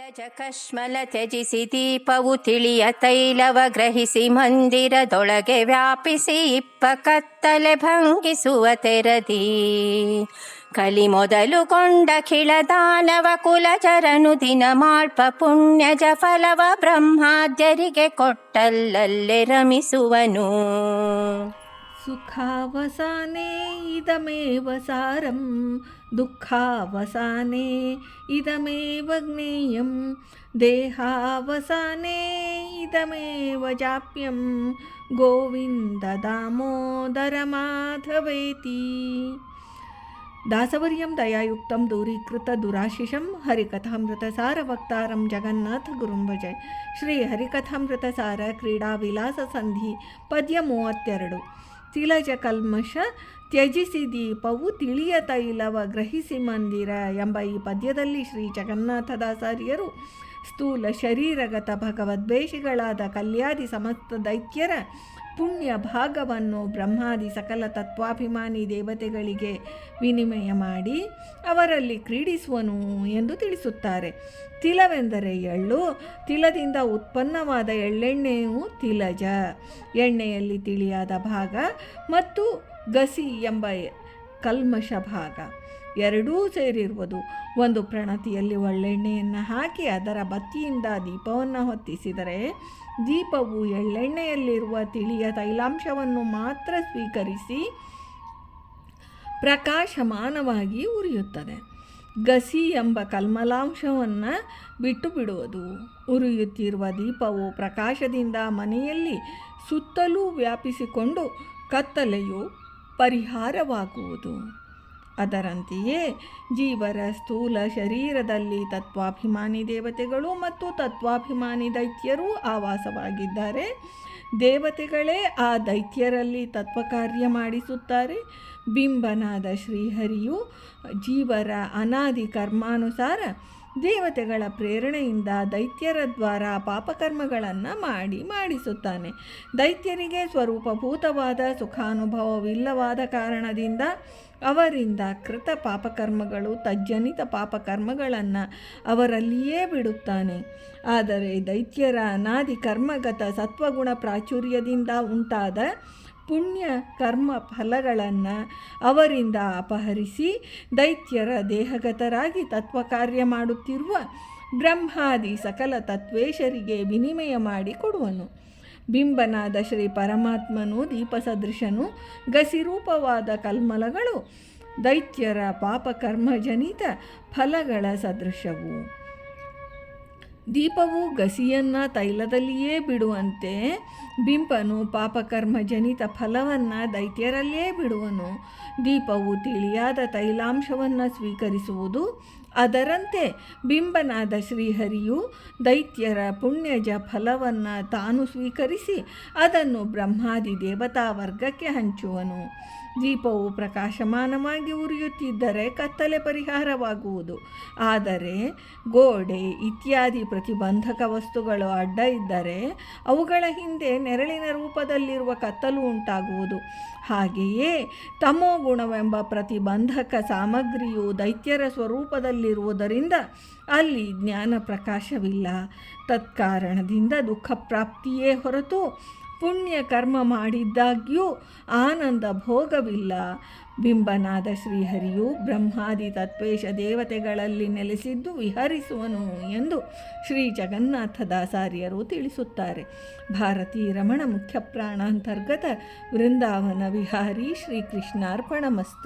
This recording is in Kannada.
ನೀಲಜ ಕಶ್ಮಲ ತ್ಯಜಿಸಿ ದೀಪವು ತಿಳಿಯ ತೈಲವ ಗ್ರಹಿಸಿ ಮಂದಿರದೊಳಗೆ ವ್ಯಾಪಿಸಿ ಇಪ್ಪ ಕತ್ತಲೆ ಭಂಗಿಸುವ ತೆರದಿ. ಕಲಿ ಮೊದಲುಗೊಂಡ ದಾನವ ಕುಲಚರನು ದಿನ ಮಾಳ್ಪ ಪುಣ್ಯಜ ಫಲವ ಬ್ರಹ್ಮಾದ್ಯರಿಗೆ ಕೊಟ್ಟಲ್ಲಲ್ಲೇ ರಮಿಸುವನು. ಸುಖಾವಸಾನೆ ಇದಮೇವ ಸಾರಂ ದುಃಖಾವಸಾನೆ ಇದಮೇವ ಜ್ಞೇಯಂ ದೇಹಾವಸಾನೆ ಇದಮೇವ ಜಾಪ್ಯಂ ಗೋವಿಂದ ದಾಮೋದರ ಮಾಧವೇತಿ ದಾಸವರ್ಯಂ ದಯಾಯುಕ್ತಂ ದೂರೀಕೃತ ದುರಾಶಿಷಂ ಹರಿಕಥಾಮೃತ ಸಾರ ವಕ್ತಾರಂ ಜಗನ್ನಾಥ ಗುರುಂ ಭಜೆ ಶ್ರೀ ಹರಿಕಥಾಮೃತ ಸಾರ ಕ್ರೀಡಾ ವಿಲಾಸ ಸಂಧಿ ಪದ್ಯ ಮೂವತ್ತೆರಡು ತಿಲಜ ಕಲ್ಮಶ ತ್ಯಜಿಸಿ ದೀಪವು ತಿಳಿಯ ತೈಲವ ಗ್ರಹಿಸಿ ಮಂದಿರ ಎಂಬ ಈ ಪದ್ಯದಲ್ಲಿ ಶ್ರೀ ಜಗನ್ನಾಥದಾಸಾರ್ಯರು ಸ್ಥೂಲ ಶರೀರಗತ ಭಗವದ್ವೇಷಿಗಳಾದ ಕಲ್ಯಾದಿ ಸಮಸ್ತ ದೈತ್ಯರ ಪುಣ್ಯ ಭಾಗವನ್ನು ಬ್ರಹ್ಮಾದಿ ಸಕಲ ತತ್ವಾಭಿಮಾನಿ ದೇವತೆಗಳಿಗೆ ವಿನಿಮಯ ಮಾಡಿ ಅವರಲ್ಲಿ ಕ್ರೀಡಿಸುವನು ಎಂದು ತಿಳಿಸುತ್ತಾರೆ. ತಿಲವೆಂದರೆ ಎಳ್ಳು, ತಿಲದಿಂದ ಉತ್ಪನ್ನವಾದ ಎಳ್ಳೆಣ್ಣೆಯು ತಿಲಜ. ಎಣ್ಣೆಯಲ್ಲಿ ತಿಳಿಯಾದ ಭಾಗ ಮತ್ತು ಗಸಿ ಎಂಬ ಕಲ್ಮಶ ಭಾಗ. ಎರಡೂ ಸೇರಿರುವುದು ಒಂದು ಪ್ರಣತಿಯಲ್ಲಿ ಒಳ್ಳೆಣ್ಣೆಯನ್ನು ಹಾಕಿ ಅದರ ಬತ್ತಿಯಿಂದ ದೀಪವನ್ನು ಹೊತ್ತಿಸಿದರೆ ದೀಪವು ಎಳ್ಳೆಣ್ಣೆಯಲ್ಲಿರುವ ತಿಳಿಯ ತೈಲಾಂಶವನ್ನು ಮಾತ್ರ ಸ್ವೀಕರಿಸಿ ಪ್ರಕಾಶಮಾನವಾಗಿ ಉರಿಯುತ್ತದೆ. ಗಸಿ ಎಂಬ ಕಲ್ಮಲಾಂಶವನ್ನು ಬಿಟ್ಟು ಬಿಡುವುದು ಉರಿಯುತ್ತಿರುವ ದೀಪವು ಪ್ರಕಾಶದಿಂದ ಮನೆಯಲ್ಲಿ ಸುತ್ತಲೂ ವ್ಯಾಪಿಸಿಕೊಂಡು ಕತ್ತಲೆಯು ಪರಿಹಾರವಾಗುವುದು. ಅದರಂತೆಯೇ ಜೀವರ ಸ್ಥೂಲ ಶರೀರದಲ್ಲಿ ತತ್ವಾಭಿಮಾನಿ ದೇವತೆಗಳು ಮತ್ತು ತತ್ವಾಭಿಮಾನಿ ದೈತ್ಯರೂ ಆವಾಸವಾಗಿದ್ದಾರೆ. ದೇವತೆಗಳೇ ಆ ದೈತ್ಯರಲ್ಲಿ ತತ್ವ ಕಾರ್ಯ ಮಾಡಿಸುತ್ತಾರೆ. ಬಿಂಬನಾದ ಶ್ರೀಹರಿಯು ಜೀವರ ಅನಾದಿ ಕರ್ಮಾನುಸಾರ ದೇವತೆಗಳ ಪ್ರೇರಣೆಯಿಂದ ದೈತ್ಯರ ದ್ವಾರ ಪಾಪಕರ್ಮಗಳನ್ನು ಮಾಡಿ ಮಾಡಿಸುತ್ತಾನೆ. ದೈತ್ಯರಿಗೆ ಸ್ವರೂಪಭೂತವಾದ ಸುಖಾನುಭವವಿಲ್ಲವಾದ ಕಾರಣದಿಂದ ಅವರಿಂದ ಕೃತ ಪಾಪಕರ್ಮಗಳು ತಜ್ಜನಿತ ಪಾಪಕರ್ಮಗಳನ್ನು ಅವರಲ್ಲಿಯೇ ಬಿಡುತ್ತಾನೆ. ಆದರೆ ದೈತ್ಯರ ಅನಾದಿ ಕರ್ಮಗತ ಸತ್ವಗುಣ ಪ್ರಾಚುರ್ಯದಿಂದ ಉಂಟಾದ ಪುಣ್ಯ ಕರ್ಮ ಫಲಗಳನ್ನು ಅವರಿಂದ ಅಪಹರಿಸಿ ದೈತ್ಯರ ದೇಹಗತರಾಗಿ ತತ್ವ ಕಾರ್ಯ ಮಾಡುತ್ತಿರುವ ಬ್ರಹ್ಮಾದಿ ಸಕಲ ತತ್ವೇಶರಿಗೆ ವಿನಿಮಯ ಮಾಡಿ ಕೊಡುವನು. ಬಿಂಬನಾದ ಶ್ರೀ ಪರಮಾತ್ಮನು, ದೀಪಸದೃಶನು, ಗಸಿರೂಪವಾದ ಕಲ್ಮಲಗಳು ದೈತ್ಯರ ಪಾಪಕರ್ಮಜನಿತ ಫಲಗಳ ಸದೃಶವು. ದೀಪವು ಗಸಿಯನ್ನು ತೈಲದಲ್ಲಿಯೇ ಬಿಡುವಂತೆ ಬಿಂಪನು ಪಾಪಕರ್ಮ ಜನಿತ ಫಲವನ್ನು ದೈತ್ಯರಲ್ಲೇ ಬಿಡುವನು. ದೀಪವು ತಿಳಿಯಾದ ತೈಲಾಂಶವನ್ನು ಸ್ವೀಕರಿಸುವುದು ಅದರಂತೆ ಬಿಂಬನಾದ ಶ್ರೀಹರಿಯು ದೈತ್ಯರ ಪುಣ್ಯಜ ಫಲವನ್ನು ತಾನು ಸ್ವೀಕರಿಸಿ ಅದನ್ನು ಬ್ರಹ್ಮಾದಿ ದೇವತಾ ವರ್ಗಕ್ಕೆ ಹಂಚುವನು. ದೀಪವು ಪ್ರಕಾಶಮಾನವಾಗಿ ಉರಿಯುತ್ತಿದ್ದರೆ ಕತ್ತಲೆ ಪರಿಹಾರವಾಗುವುದು. ಆದರೆ ಗೋಡೆ ಇತ್ಯಾದಿ ಪ್ರತಿಬಂಧಕ ವಸ್ತುಗಳು ಅಡ್ಡ ಇದ್ದರೆ ಅವುಗಳ ಹಿಂದೆ ನೆರಳಿನ ರೂಪದಲ್ಲಿರುವ ಕತ್ತಲು ಉಂಟಾಗುವುದು. ಹಾಗೆಯೇ ತಮೋ ಗುಣವೆಂಬ ಪ್ರತಿಬಂಧಕ ಸಾಮಗ್ರಿಯು ದೈತ್ಯರ ಸ್ವರೂಪದಲ್ಲಿರುವುದರಿಂದ ಅಲ್ಲಿ ಜ್ಞಾನ ಪ್ರಕಾಶವಿಲ್ಲ. ತತ್ಕಾರಣದಿಂದ ದುಃಖ ಪ್ರಾಪ್ತಿಯೇ ಹೊರತು ಪುಣ್ಯ ಕರ್ಮ ಮಾಡಿದ್ದಾಗ್ಯೂ ಆನಂದ ಭೋಗವಿಲ್ಲ. ಬಿಂಬನಾದ ಶ್ರೀಹರಿಯು ಬ್ರಹ್ಮಾದಿ ತತ್ವೇಶ ದೇವತೆಗಳಲ್ಲಿ ನೆಲೆಸಿದ್ದು ವಿಹರಿಸುವನು ಎಂದು ಶ್ರೀ ಜಗನ್ನಾಥದಾಸಾರ್ಯರು ತಿಳಿಸುತ್ತಾರೆ. ಭಾರತೀ ರಮಣ ಮುಖ್ಯ ಪ್ರಾಣಾಂತರ್ಗತ ವೃಂದಾವನ ವಿಹಾರಿ ಶ್ರೀಕೃಷ್ಣಾರ್ಪಣಮಸ್ತು.